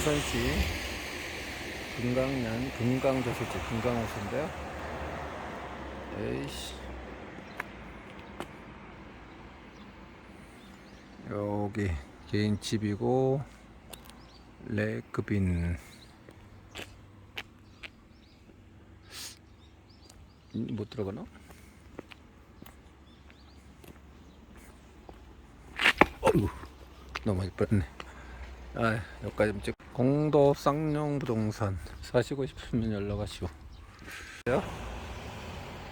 안산시 금강면 금강저수지 금강호수인데요. 에이씨. 여기 개인 집이고 레크빈 음, 못 들어가나? 어휴 너무 예뻤네 아 여기까지 좀 찍. 공도 쌍용 부동산 사시고 싶으면 연락하시오.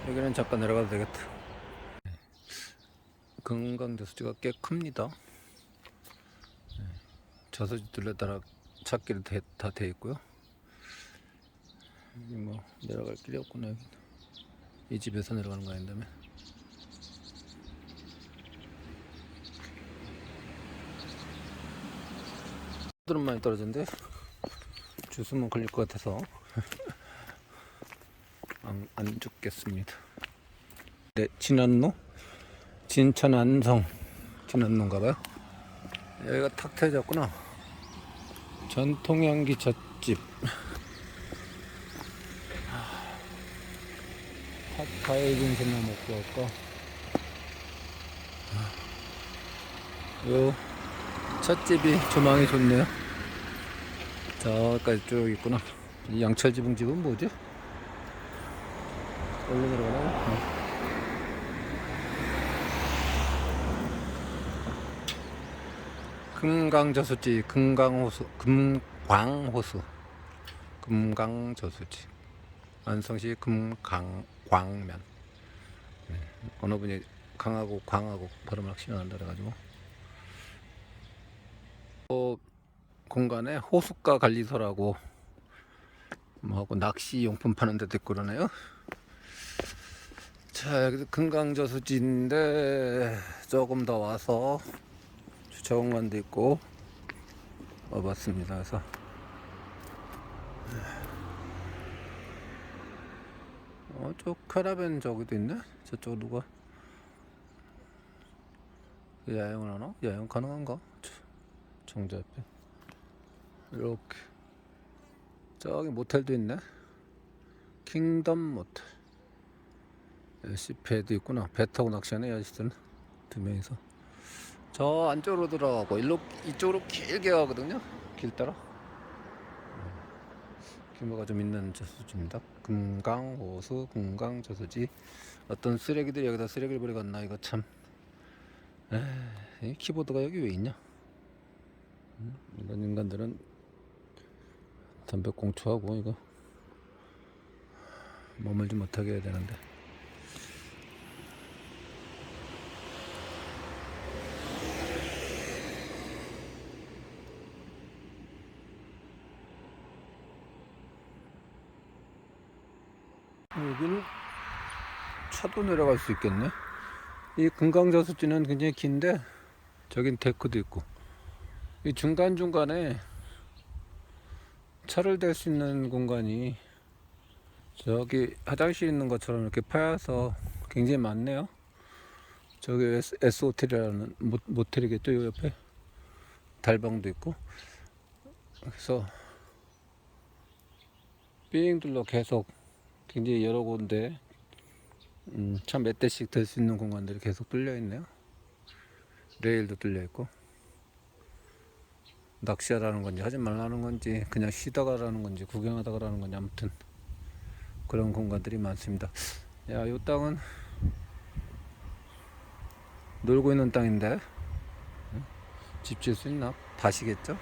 여기는 잠깐 내려가도 되겠다. 금강저수지가 꽤 큽니다. 네, 저수지들에 따라 찾길이 다 돼 있고요. 여기 뭐 내려갈 길이 없구나 여기 이 집에서 내려가는 거 아닌다며 들은 많이 떨어진데 주스면 걸릴 것 같아서 안, 안 죽겠습니다. 네, 진안로? 진천 안성. 진안로인가봐요. 여기가 탁 트여졌구나. 전통향기 젖집. 파파이 빙수나 먹고 갈까? 요 찻집이 조망이 좋네요. 저까지 쭉 있구나. 이 양철 지붕 집은 뭐지? 얼른 내려가나? 금강저수지 금강호수 금광호수. 금강저수지. 안성시 금강광면. 네, 어느 분이 강하고 광하고 발음을 확실히 안 한다 그래가지고. 어, 공간에 호숫가 관리소라고 뭐 하고 낚시 용품 파는 데도 있고 그러네요 자 여기도 금강저수지인데 조금 더 와서 주차 공간도 있고 와봤습니다 그래서 어, 저 캐러밴 저기도 있네 저쪽 누가 야영을 하나? 야영 가능한가? 저, 정자 옆에. 이렇게. 저기 모텔도 있네. 킹덤 모텔. 시패도 있구나. 배 타고 낚시하네 이 아저씨들은. 두 명이서. 저 안쪽으로 들어가고 일로 이쪽으로 길게 가거든요. 길 따라. 규모가 좀 있는 저수지입니다. 금강 호수 금강 저수지. 어떤 쓰레기들이 여기다 쓰레기를 버리고 갔나 이거 참. 에이, 이 키보드가 여기 왜 있냐? 음, 이런 인간들은 담배 공초하고 이거 머물지 못하게 해야 되는데. 여기는 차도 내려갈 수 있겠네? 이 금강저수지는 굉장히 긴데 저긴 데크도 있고 이 중간중간에 차를 댈 수 있는 공간이 저기 화장실 있는 것처럼 이렇게 파여서 굉장히 많네요. 저기 S, S 호텔이라는 모, 모텔이겠죠? 요 옆에 달방도 있고. 그래서 비행들로 계속 굉장히 여러 군데 음, 참 몇 대씩 들수 있는 공간들이 계속 뚫려 있네요. 레일도 뚫려 있고 낚시하라는 건지 하지 말라는 건지 그냥 쉬다가라는 건지 구경하다가라는 건지 아무튼 그런 공간들이 많습니다. 야, 이 땅은 놀고 있는 땅인데 집 질 수 있나? 밭이겠죠?